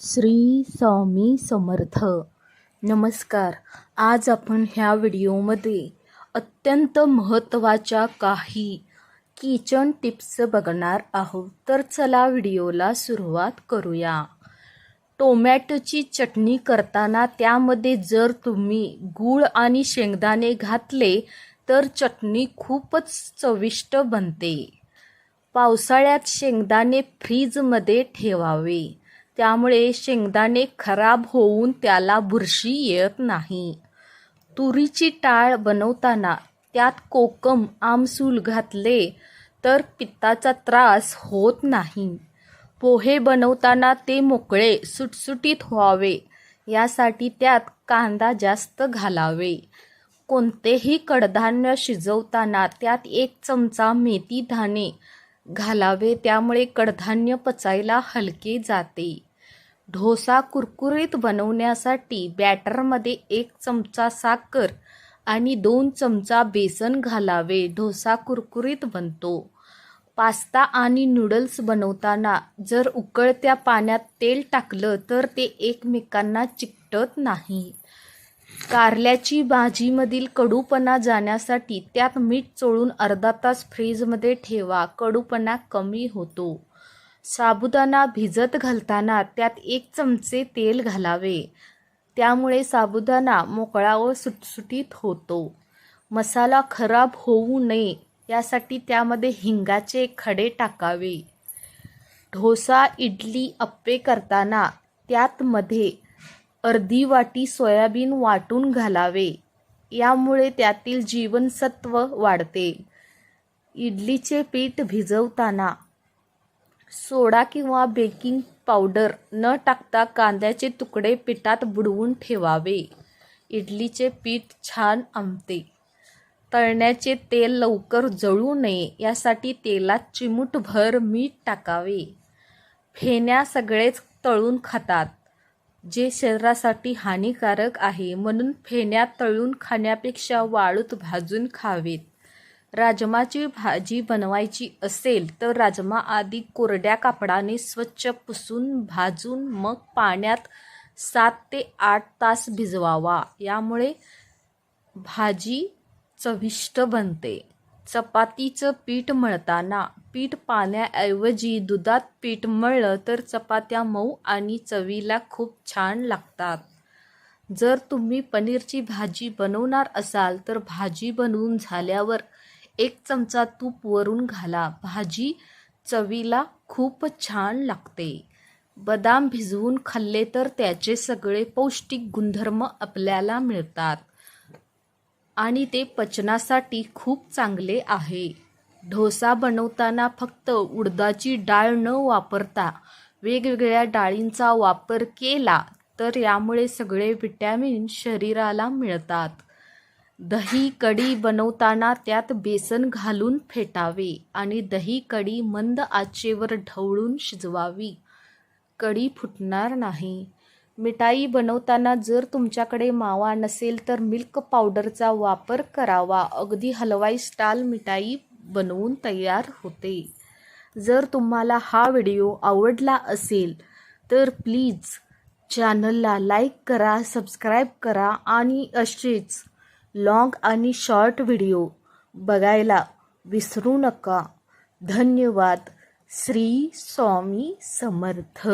श्री स्वामी समर्थ. नमस्कार. आज आपण ह्या व्हिडिओमध्ये अत्यंत महत्त्वाच्या काही किचन टिप्स बघणार आहोत. तर चला व्हिडिओला सुरुवात करूया. टोमॅटोची चटणी करताना त्यामध्ये जर तुम्ही गूळ आणि शेंगदाणे घातले तर चटणी खूपच चविष्ट बनते. पावसाळ्यात शेंगदाणे फ्रीजमध्ये ठेवावे. त्यामुळे शेंगदाणे खराब होऊन त्याला बुरशी येत नाही. तुरीची टाळ बनवताना त्यात कोकम आमसूल घातले तर पित्ताचा त्रास होत नाही. पोहे बनवताना ते मोकळे सुटसुटीत व्हावे. यासाठी त्यात कांदा जास्त घालावे. कोणतेही कडधान्य शिजवताना त्यात एक चमचा मेथी दाणे घालावे. त्यामुळे कडधान्य पचायला हलके जाते. ढोसा कुरकुरीत बनवण्यासाठी बॅटरमध्ये एक चमचा साखर आणि दोन चमचा बेसन घालावे. ढोसा कुरकुरीत बनतो. पास्ता आणि नूडल्स बनवताना जर उकळत्या पाण्यात तेल टाकलं तर ते एकमेकांना चिकटत नाही. कारल्याची भाजीमधील कडूपणा जाण्यासाठी त्यात मीठ चोळून अर्धा तास फ्रीजमध्ये ठेवा. कडूपणा कमी होतो. साबुदाणा भिजत घालताना त्यात एक चमचे तेल घालावे. त्यामुळे साबुदाणा मोकळा व सुटसुटीत होतो. मसाला खराब होऊ नये यासाठी त्यामध्ये हिंगाचे खडे टाकावे. ढोसा इडली अप्पे करताना त्यात मध्ये अर्धी वाटी सोयाबीन वाटून घालावे. यामुळे त्यातील जीवनसत्व वाढते. इडलीचे पीठ भिजवताना सोडा किंवा बेकिंग पावडर न टाकता कांद्याचे तुकडे पिठात बुडवून ठेवावे. इडलीचे पीठ छान आंबते. तळण्याचे तेल लवकर जळू नये यासाठी तेलात चिमूटभर मीठ टाकावे. फेण्या सगळेच तळून खातात जे शरीरासाठी हानिकारक आहे म्हणून फेण्या तळून खाण्यापेक्षा वाळूत भाजून खावेत. राजमाची भाजी बनवायची असेल तर राजमा आधी कोरड्या कापडाने स्वच्छ पुसून भाजून मग पाण्यात सात ते आठ तास भिजवावा. यामुळे भाजी चविष्ट बनते. चपातीचं पीठ मळताना पीठ पाण्याऐवजी दुधात पीठ मळलं तर चपात्या मऊ आणि चवीला खूप छान लागतात. जर तुम्ही पनीरची भाजी बनवणार असाल तर भाजी बनवून झाल्यावर एक चमचा तूप वरून घाला. भाजी चवीला खूप छान लागते. बदाम भिजवून खाल्ले तर त्याचे सगळे पौष्टिक गुणधर्म आपल्याला मिळतात आणि ते पचनासाठी खूप चांगले आहे. ढोसा बनवताना फक्त उडदाची डाळ न वापरता वेगवेगळ्या डाळींचा वापर केला तर यामुळे सगळे विटॅमिन शरीराला मिळतात. दही कढी बनवताना त्यात बेसन घालून फेटावे आणि दही कढी मंद आचेवर ढवळून शिजवावी. कढी फुटणार नाही. मिठाई बनवताना जर तुमच्याकडे मावा नसेल तर मिल्क पावडरचा वापर करावा. अगदी हलवाई स्टाल मिठाई बनवून तयार होते. जर तुम्हाला हा व्हिडिओ आवडला असेल तर प्लीज चॅनलला लाईक करा सबस्क्राईब करा आणि असेच लाँग आणि शॉर्ट व्हिडिओ बघायला विसरू नका. धन्यवाद. श्री स्वामी समर्थ.